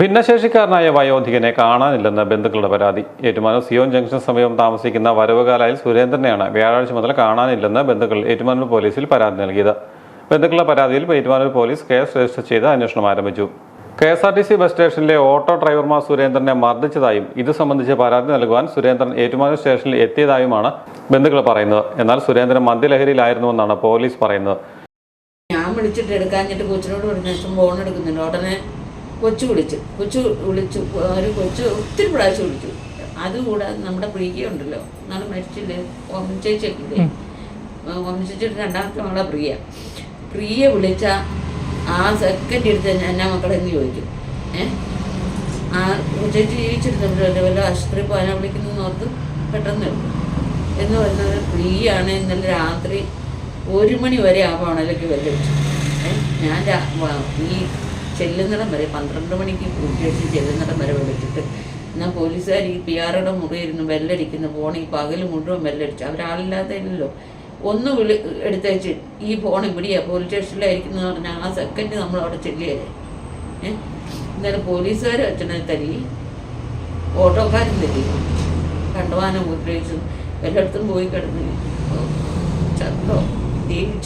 ഭിന്നശേഷിക്കാരനായ വയോധികനെ കാണാനില്ലെന്ന് ബന്ധുക്കളുടെ പരാതി. Ettumanoor Zion junction സമീപം താമസിക്കുന്ന വരവുകാലായിൽ സുരേന്ദ്രനെയാണ് വ്യാഴാഴ്ച മുതൽ കാണാനില്ലെന്ന് ബന്ധുക്കൾ ഏറ്റുമാനൂർ പോലീസിൽ പരാതി നൽകിയത്. ബന്ധുക്കളുടെ പരാതിയിൽ ഏറ്റുമാനൂർ പോലീസ് കേസ് രജിസ്റ്റർ ചെയ്ത് അന്വേഷണം ആരംഭിച്ചു. K S R T C bus സ്റ്റേഷനിലെ ഓട്ടോ ഡ്രൈവർമാർ സുരേന്ദ്രനെ മർദ്ദിച്ചതായും ഇത് സംബന്ധിച്ച് പരാതി നൽകുവാൻ സുരേന്ദ്രൻ ഏറ്റുമാനൂർ സ്റ്റേഷനിൽ എത്തിയതായുമാണ് ബന്ധുക്കൾ പറയുന്നത്. എന്നാൽ സുരേന്ദ്രൻ മദ്യലഹരിയിലായിരുന്നുവെന്നാണ് പോലീസ് പറയുന്നത്. ഞാൻ വിളിച്ചിട്ട് എടുക്കാഞ്ഞിട്ട് കൊച്ചിനോട് പറഞ്ഞ ഫോൺ എടുക്കുന്നുണ്ട്. ഉടനെ കൊച്ചു വിളിച്ചു. കൊച്ചു വിളിച്ചു. ഒരു കൊച്ചു ഒത്തിരി പ്രാവശ്യം വിളിച്ചു. അതുകൂടാതെ നമ്മുടെ പ്രിയ ഉണ്ടല്ലോ. നാളെ മരിച്ചില്ലേ? ഓമൻ ചേച്ചിയൊക്കെ ഓമൻ ചേച്ചിയുടെ രണ്ടാമത്തെ മകളെ പ്രിയ. പ്രിയ വിളിച്ച ആ സെക്കൻഡ് എടുത്ത് എന്നാ മക്കളെന്ന് ചോദിക്കും. ഏഹ് ആ ചേച്ചി ജീവിച്ചിരുന്നപ്പോഴല്ലേ വല്ല ആശുപത്രി പോകാനാ വിളിക്കുന്നു ഓർത്ത് പെട്ടെന്ന് എടുക്കും എന്ന് പറയുന്നത് പ്രിയാണ് ഇന്നലെ രാത്രി ഒരു മണി വരെ ആ വെല്ലുവിളിച്ചു ഏഹ് ഞാൻ ഈ ചെല്ലുന്നിടം വരെ പന്ത്രണ്ട് മണിക്ക് കൂട്ടിയടിച്ച് ചെല്ലുന്നിടം വരെ വിളിച്ചിട്ട് എന്നാൽ പോലീസുകാർ ഈ പി ആറുടെ മുറിയിരുന്ന് ബെല്ലടിക്കുന്ന ഫോണിൽ പകൽ മുഴുവൻ ബെല്ലടിച്ചു അവരാളില്ലാത്തല്ലോ ഒന്ന് വിളി എടുത്തേച്ച് ഈ ഫോൺ ഇവിടെയാ പോലീസ് സ്റ്റേഷനിലായിരിക്കുന്നു പറഞ്ഞാൽ ആ സെക്കൻഡ് നമ്മൾ അവിടെ ചെല്ലിയല്ലേ ഏഹ് ഇന്നലെ പോലീസുകാർ അച്ഛനെ തല്ലി. ഓട്ടോക്കാരും തല്ലി. കണ്ടുവാനം ഉപയോഗിച്ചു. എല്ലായിടത്തും പോയി കിടന്നു. ചത്തോ?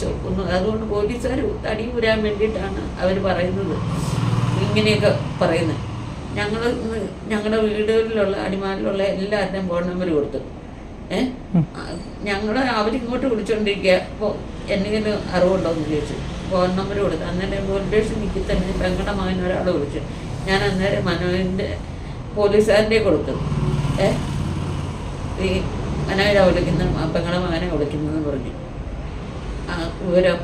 ഒന്നും അതുകൊണ്ട് പോലീസുകാർ തടി ഊരാൻ വേണ്ടിയിട്ടാണ് അവർ പറയുന്നത്. ഇങ്ങനെയൊക്കെ പറയുന്നത്. ഞങ്ങൾ ഞങ്ങളുടെ വീടുകളിലുള്ള അടിമാലിലുള്ള എല്ലാവരുടെയും ഫോൺ നമ്പർ കൊടുത്തു. ഏഹ് ഞങ്ങൾ അവരിങ്ങോട്ട് വിളിച്ചുകൊണ്ടിരിക്കുക അപ്പോൾ എന്തെങ്കിലും അറിവുണ്ടോയെന്ന് ചോദിച്ചു. ഫോൺ നമ്പർ കൊടുത്തു. അന്നേരം പോലീസ് നിൽക്കി തന്നെ പെങ്ങളുടെ മകൻ ഒരാളെ വിളിച്ചു. ഞാൻ അന്നേരം മനോജിന്റെ പോലീസുകാരന്റെ കൊടുത്തു. ഏഹ് ഈ മനോജ വിളിക്കുന്ന പെങ്ങളുടെ മകനെ വിളിക്കുന്നതെന്ന് പറഞ്ഞു. വിവരം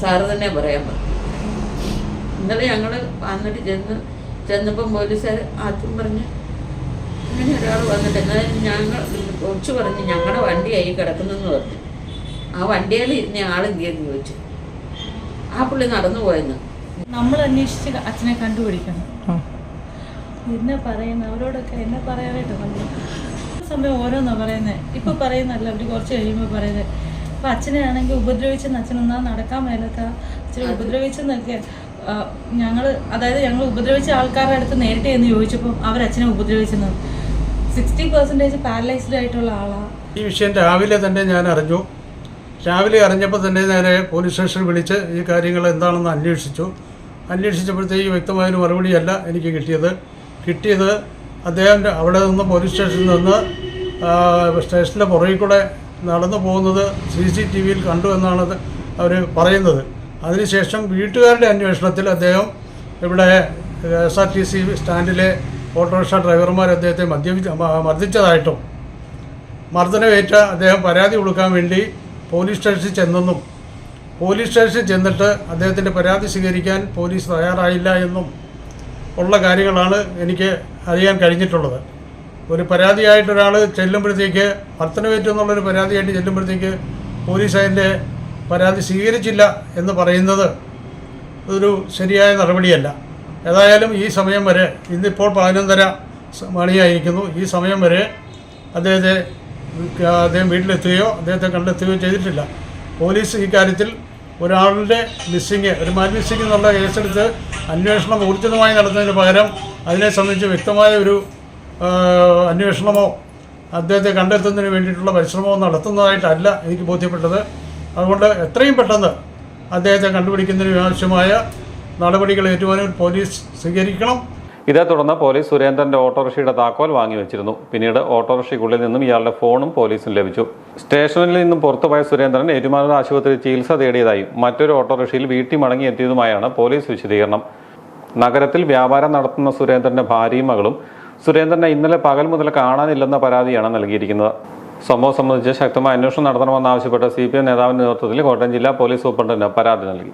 സാറ് തന്നെ പറയാൻ പറഞ്ഞു. ഇന്നലെ ഞങ്ങൾ വന്നിട്ട് ചെന്ന് ചെന്നപ്പം പോലീസുകാർ ആദ്യം പറഞ്ഞ് ഇങ്ങനെ ഒരാൾ വന്നിട്ട് എന്നാലും ഞങ്ങൾ കൊച്ചു പറഞ്ഞ് ഞങ്ങളുടെ വണ്ടി ആയി കിടക്കുന്നെന്ന് പറഞ്ഞു. ആ വണ്ടിയിൽ ഇരുന്ന ആളെന്തിയെന്ന് ചോദിച്ചു. ആ പുള്ളി നടന്നു പോയെന്ന്. നമ്മൾ അന്വേഷിച്ച് അച്ഛനെ കണ്ടുപിടിക്കണം. എന്നെ പറയുന്ന അവരോടൊക്കെ എന്നെ പറയാനായിട്ട് നമ്മൾ സമയം ഓരോന്നാ പറയുന്നത് ഇപ്പൊ പറയുന്നല്ല അവർ കുറച്ച് കഴിയുമ്പോൾ പറയുന്നത് ഇപ്പൊ അച്ഛനെ ആണെങ്കിൽ ഉപദ്രവിച്ചെന്ന് അച്ഛനൊന്നാ നടക്കാൻ മേലത്ത? അച്ഛനെ ഉപദ്രവിച്ചെന്നൊക്കെ ഞങ്ങൾ അതായത് ഞങ്ങൾ ഉപദ്രവിച്ച ആൾക്കാരുടെ അടുത്ത് നേരിട്ട് എന്ന് ചോദിച്ചപ്പോൾ അവർ അച്ഛനെ ഉപദ്രവിച്ചെന്ന്. സിക്സ്റ്റി പെർസെന്റേജ് പാരലൈസ്ഡ് ആയിട്ടുള്ള ആളാ. ഈ വിഷയം രാവിലെ തന്നെ ഞാൻ അറിഞ്ഞു. രാവിലെ അറിഞ്ഞപ്പോൾ തന്നെ നേരെ പോലീസ് സ്റ്റേഷനിൽ വിളിച്ച് ഈ കാര്യങ്ങൾ എന്താണെന്ന് അന്വേഷിച്ചു. അന്വേഷിച്ചപ്പോഴത്തേക്ക് വ്യക്തമായൊരു മറുപടിയല്ല എനിക്ക് കിട്ടിയത്. കിട്ടിയത് അദ്ദേഹം അവിടെ നിന്ന് പോലീസ് സ്റ്റേഷനിൽ നിന്ന് സ്റ്റേഷനിലെ പുറകിൽ കൂടെ നടന്നു പോകുന്നത് സി സി ടി വിയിൽ കണ്ടു എന്നാണ് അവർ പറയുന്നത്. അതിനുശേഷം വീട്ടുകാരുടെ അന്വേഷണത്തിൽ അദ്ദേഹം ഇവിടെ എസ് ആർ ടി സി സ്റ്റാൻഡിലെ ഓട്ടോറിക്ഷ ഡ്രൈവർമാർ അദ്ദേഹത്തെ മദ്യപിച്ച മർദ്ദിച്ചതായിട്ടും മർദ്ദനമേറ്റ അദ്ദേഹം പരാതി കൊടുക്കാൻ വേണ്ടി പോലീസ് സ്റ്റേഷനിൽ ചെന്നെന്നും പോലീസ് സ്റ്റേഷനിൽ ചെന്നിട്ട് അദ്ദേഹത്തിന്റെ പരാതി സ്വീകരിക്കാൻ പോലീസ് തയ്യാറായില്ല എന്നും ഉള്ള കാര്യങ്ങളാണ് എനിക്ക് അറിയാൻ കഴിഞ്ഞിട്ടുള്ളത്. ഒരു പരാതിയായിട്ട് ഒരാൾ ചെല്ലുമ്പോഴത്തേക്ക് മർദ്ദനമേറ്റു എന്നുള്ളൊരു പരാതിയായിട്ട് ചെല്ലുമ്പോഴത്തേക്ക് പോലീസ് അതിന്റെ പരാതി സ്വീകരിച്ചില്ല എന്ന് പറയുന്നത് ഒരു ശരിയായ നടപടിയല്ല. ഏതായാലും ഈ സമയം വരെ ഇന്നിപ്പോൾ പതിനൊന്നര മണിയായിരിക്കുന്നു. ഈ സമയം വരെ അദ്ദേഹത്തെ അദ്ദേഹം വീട്ടിലെത്തുകയോ അദ്ദേഹത്തെ കണ്ടെത്തുകയോ ചെയ്തിട്ടില്ല. പോലീസ് ഈ കാര്യത്തിൽ ഒരാളുടെ മിസ്സിങ് ഒരു മാൻ മിസ്സിങ് എന്നുള്ള കേസെടുത്ത് അന്വേഷണം ഊർജിതമായി നടത്തുന്നതിന് പകരം അതിനെ സംബന്ധിച്ച് വ്യക്തമായ ഒരു അന്വേഷണമോ അദ്ദേഹത്തെ കണ്ടെത്തുന്നതിന് വേണ്ടിയിട്ടുള്ള പരിശ്രമമോ നടത്തുന്നതായിട്ടല്ല എനിക്ക് ബോധ്യപ്പെട്ടത്. അതുകൊണ്ട് എത്രയും പെട്ടെന്ന് അദ്ദേഹത്തെ കണ്ടുപിടിക്കുന്നതിന് ആവശ്യമായ നടപടികൾ ഏറ്റുവാനും പോലീസ് സ്വീകരിക്കണം. ഇതേ തുടർന്ന് പോലീസ് സുരേന്ദ്രന്റെ ഓട്ടോറിക്ഷയുടെ താക്കോൽ വാങ്ങിവെച്ചിരുന്നു പിന്നീട് ഓട്ടോറിക്ഷയ്ക്കുള്ളിൽ നിന്നും ഇയാളുടെ ഫോണും പോലീസിന് ലഭിച്ചു. സ്റ്റേഷനിൽ നിന്നും പുറത്തുപോയ സുരേന്ദ്രൻ ഏറ്റുമാനൂർ ആശുപത്രിയിൽ ചികിത്സ തേടിയതായും മറ്റൊരു ഓട്ടോറിക്ഷയിൽ വീട്ടിൽ മടങ്ങിയെത്തിയതുമായാണ് പോലീസ് വിശദീകരണം. നഗരത്തിൽ വ്യാപാരം നടത്തുന്ന സുരേന്ദ്രന്റെ ഭാര്യയും മകളും സുരേന്ദ്രനെ ഇന്നലെ പകൽ മുതൽ കാണാനില്ലെന്ന പരാതിയാണ് നൽകിയിരിക്കുന്നത്. സംഭവം സംബന്ധിച്ച് ശക്തമായ അന്വേഷണം നടത്തണമെന്നാവശ്യപ്പെട്ട് സി പി എം നേതാവിന്റെ നേതൃത്വത്തിൽ കോട്ടയം ജില്ലാ പോലീസ് സൂപ്രണ്ടിന് പരാതി നൽകി.